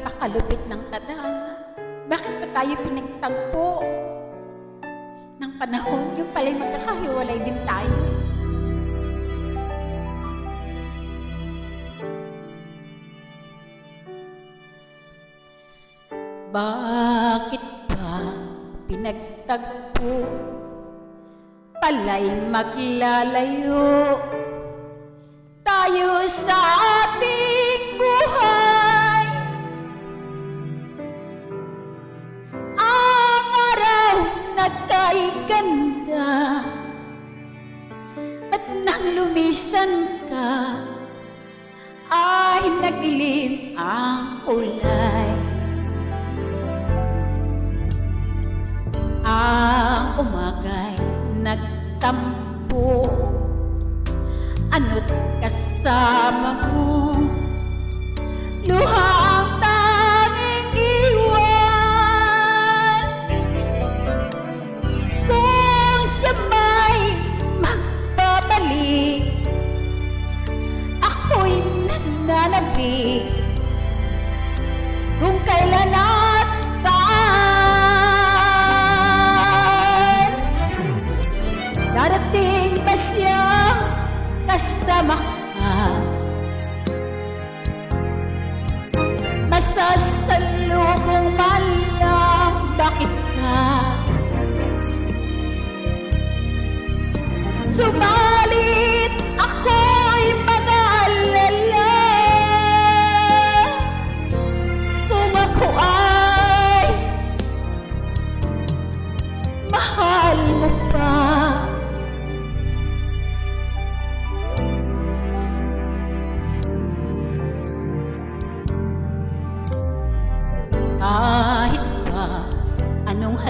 Napakalupit ng tadhana. Bakit pa tayo pinagtagpo? Nang panahon, yung pala'y magkakahiwalay din tayo. Bakit ba pinagtagpo? Pala'y maglalayo tayo sa kay ganda At nang lumisan ka Ay naglim ang kulay Ang umagay nagtampo Ano't kasama mo kasama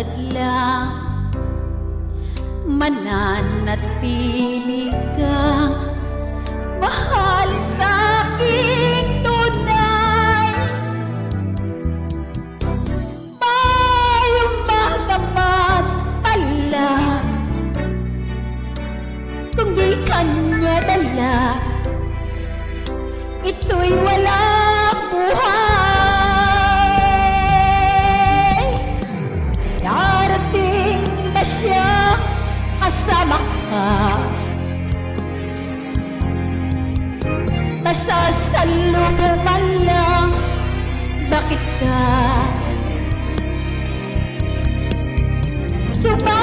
hadlang Mananatili kang mahal sa aking tunay. Mayong magamat pala Kung di kanya dala Ito'y walang Bakit ka?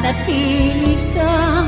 Mananatili kang